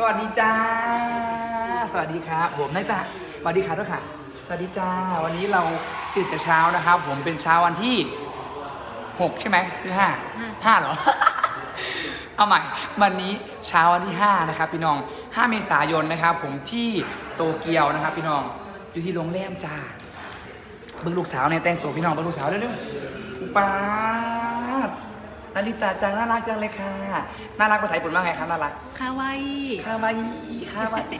สวัสดีจ้า สวัสดีครับ ผมนายตาสวัสดีครับทุกค่ะ สวัสดีจ้า วันนี้เราตื่นแต่เช้านะครับ ผมเป็นเช้าวันที่6ใช่ไหมหรือห้าห้าห้าเหรอ เอาใหม่ วันนี้เช้าวันที่5นะครับพี่น้อง5เมษายนนะครับ ผมที่โตเกียวนะครับ พี่น้อง อยู่ที่โรงแรมจ้าเบิ่งลูกสาวเนี่ยแต่งตัวพี่น้องเบิ่งลูกสาวเร็วๆอุปาด นาริตาจังน่ารักจังเลยค่ะ น่ารักภาษาญี่ปุ่นว่าไงครับน่ารัก คาวาอิคาวาอีคาวาอี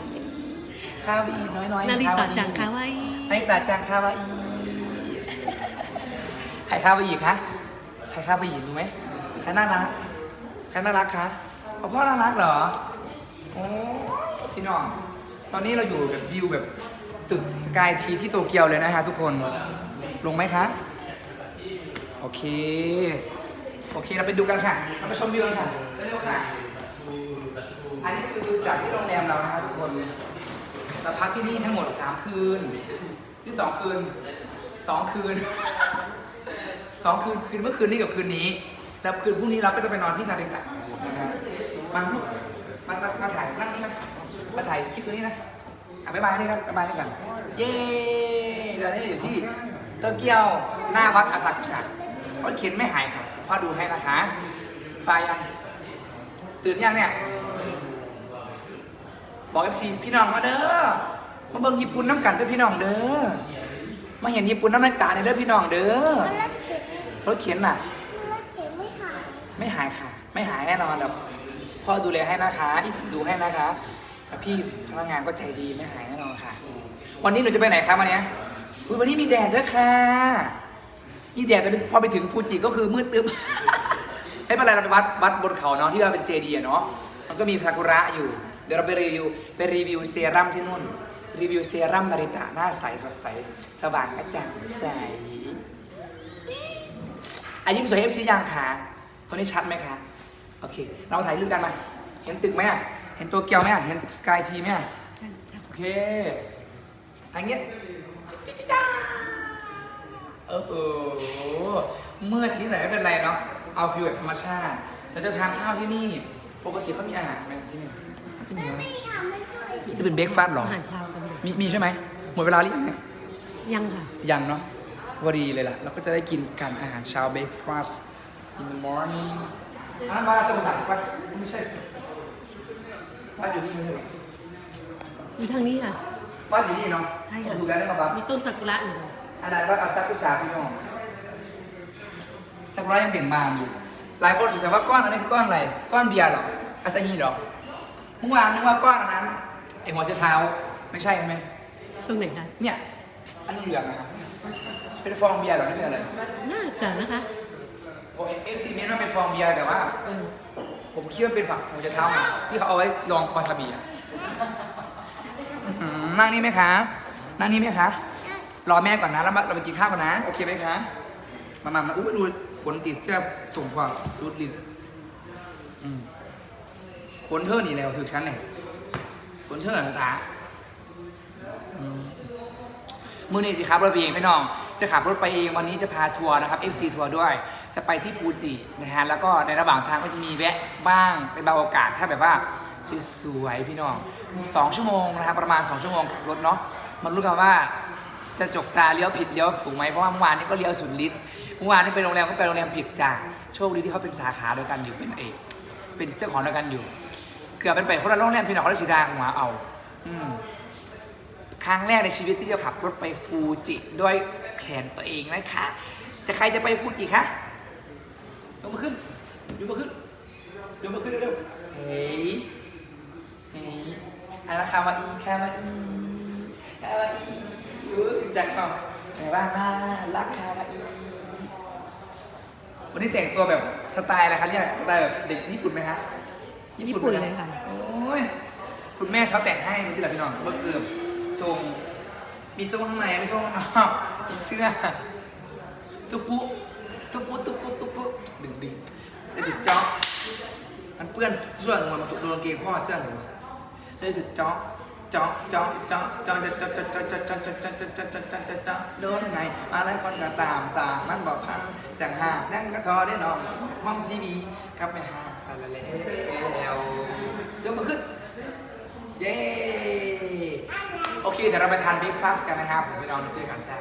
คาวาอีน้อยน้อยนาริตะจังคาวาอินาริตาจังคาวาอีใครคาวาอีคะ ใครคาวาอีรู้ไหมใครน่ารัก ใครน่ารักคะเอาพ่อน่ารักเหรอ โอ้พี่น้อง ตอนนี้เราอยู่แบบวิวแบบตึกสกายทีที่โตเกียวเลยนะฮะทุกคน ลงไหมคะ โอเค โอเค เราไปดูกันค่ะ เราไปชมวิวกันค่ะเร็วๆค่ะ อันนี้คือวิวจากที่โรงแรมเรานะครับทุกคนเราพักที่นี่ทั้งหมด 3 คืน ที่ 2 คืน 2 คืน 2 คืน คืนเมื่อคืนนี้กับคืนนี้ แล้วคืนพรุ่งนี้เราก็จะไปนอนที่นาริตะนะครับมามามามาถ่ายนั่งนี่นะ มาถ่ายคลิปตัวนี้นะอะบ๊ายบายนี่ครับบ๊ายบายนี่กัน เย้ตอนนี้อยู่ที่โตเกียวหน้าวัดอาซากุสะรถเข็นไม่หายครับ พ่อดูให้นะคะไฟยังตื่นยังเนี่ย บอกเอฟซีพี่น้องมาเด้อ มาเบิ่งญี่ปุ่นน้ำกันเด้อพี่น้องเด้อ มาเห็นญี่ปุ่นน้ำน้ำตาเนี่ยเด้อพี่น้องเด้อรถเข็นรถเข็นน่ะรถเข็นไม่หายไม่หายค่ะ ไม่หายแน่นอนแบบพ่อดูแลให้นะคะอีสดูให้นะคะแล้วพี่พนักงานก็ใจดีไม่หายแน่นอนค่ะ วันนี้หนูจะไปไหนครับวันเนี้ยอุ๊ยวันนี้มีแดดด้วยค่ะ มีแดดแต่พอไปถึงฟูจิก็คือมืดตึ๊บ ไม่เป็นไรเราไปวัดวัดบนเขาเนาะที่ว่าเป็นเจดีย์เนาะมันก็มีซากุระอยู่ เดี๋ยวเราไปรีวิวไปรีวิวเซรั่มที่นู่น รีวิวเซรั่มนาริตะหน้าใสสดใสสว่างกระจ่างใสอายิ้มสวยเอฟซียังคะตัวนี้ชัดไหมคะ โอเค เรามาถ่ายรูปกันมา เห็นตึกไหมอะเห็นตัวเกียวไหมอะเห็นสกายทีไหมอะโอเค อันเงี้ยจ้า เออเออมืดนิดหน่อยไม่เป็นไรเนาะเอาฟิวแบบธรรมชาติเราจะทานข้าวที่นี่ ปกติเขามีอาหารไหมที่นี่ที่นี่ไม่ทำไม่ค่อยนี่เป็นเบรกฟาสต์หรออาหารเช้ากันเลยมีมีใช่ไหมหมดเวลาหรือยังเนี่ยยังค่ะ ยังเนาะพอดีเลยล่ะ เราก็จะได้กินกันอาหารเช้า breakfast in the morning อะมาสมุทรสาครไม่ใช่สิบ้านอยู่นี่ไม่ใช่เหรออยู่ทางนี้ค่ะบ้านอยู่นี่เนาะใช่ค่ะถูกแล้วได้มาบ้านมีต้นซากุระอยู่ อันนั้นบ้านอาซากุสาพี่น้องซากุระยังเบ่งบานอยู่ หลายคนสงสัยว่าก้อนอันนี้คือก้อนอะไร ก้อนเบียร์เหรออาซาฮีเหรอเมื่อวานนึกว่าก้อนอันนั้นไอหัวเช้เท้าไม่ใช่ใช่ไหมตรงไหนคะ เนี่ย อันเหลืองนะครับเป็นฟองเบียร์เหรอไม่เป็นอะไร น่าจะนะคะผมเอฟซีเมนว่าเป็นฟองเบียร์แต่ว่า เออผมคิดว่าเป็นฝักหัวจะเท้าหมาที่เขาเอาไว้ลองวาซาบิอะอื้อหือนั่งนี่ไหมคะ นั่งนี่ไหมคะ รอแม่ก่อนนะแล้วมาเราไปกินข้าวกันนะ โอเคไหมคะ มามามาอุ้ยดูขนติดเสื้อส่งกว่าสุดลิ้นอืมขนเธอนี่แล้วถึงชั้นเลยขนเธอหน้าตาอืมมือนี่สิครับรถไปเองพี่น้อง จะขับรถไปเองวันนี้จะพาทัวร์นะครับ FC ทัวร์ด้วย จะไปที่ฟูจินะฮะแล้วก็ในระหว่างทางก็จะมีแวะบ้างเป็นบางโอกาสถ้าแบบว่าสวยๆพี่น้องสองชั่วโมงนะครับประมาณ 2 ชั่วโมงขับรถเนาะมันรู้กันว่า จะจกตาเลี้ยวผิดเลี้ยวถูกไหมเพราะว่าเมื่อวานนี้ก็เลี้ยวสุดฤทธิ์เมื่อวานนี้ไปโรงแรมก็ไปโรงแรมผิดจ้าโชคดีที่เขาเป็นสาขาเดียวกันอยู่เป็นเอกเป็นเจ้าของเดียวกันอยู่ เกือบเป็นไปคนละโรงแรมพี่น้องเขาเลยสีดาหัวเอา อืมครั้งแรกในชีวิตที่จะขับรถไปฟูจิด้วยแขนตัวเองนะคะ จะใครจะไปฟูจิคะยกมาขึ้นยกมาขึ้นยกมาขึ้นเร็วๆเฮ้ยเฮ้ยอันนั้นคาวาอีคาวาอีคาวาอี ยูจักเขาแต่ว่าน่ารักคาวาอีวันนี้แต่งตัวแบบสไตล์อะไรคะเนี่ยสไตล์แบบเด็กญี่ปุ่นไหมคะญี่ปุ่นเลยค่ะ โอ้ย คุณแม่เขาแต่งให้ดูที่หลับพี่น้องเบิร์เกือบทรง มีทรงข้างในไม่ทรงข้างนอกมีเสื้อตุ๊ปุ๊ตุ๊ปุ๊ตุ๊ปุ๊ตุ๊ปุ๊ดึงดึงแล้วถึงจ๊อกมันเปื้อนเสื้อลงมาโดนกางเกงพ่อเสื้อหนูเลยถึงจ๊อก จ๊อกจ๊อกจ๊อกจ๊อกจ๊อกจ๊อกจ๊อกจ๊อกจ๊อกจ๊อกจ๊อกจ๊อกจ๊อกจ๊อกจ๊อกจ๊อกจ๊อกโดนไหนอะไรคนก็ตามสามันบอกพังจังหางนั่นก็ทอได้นอนมองทีวีกลับไปหาสารเลวยกมาขึ้นเย้โอเคเดี๋ยวเราไปทานเบรกฟาสต์กันนะครับผมไปนอนเจอกันจ้า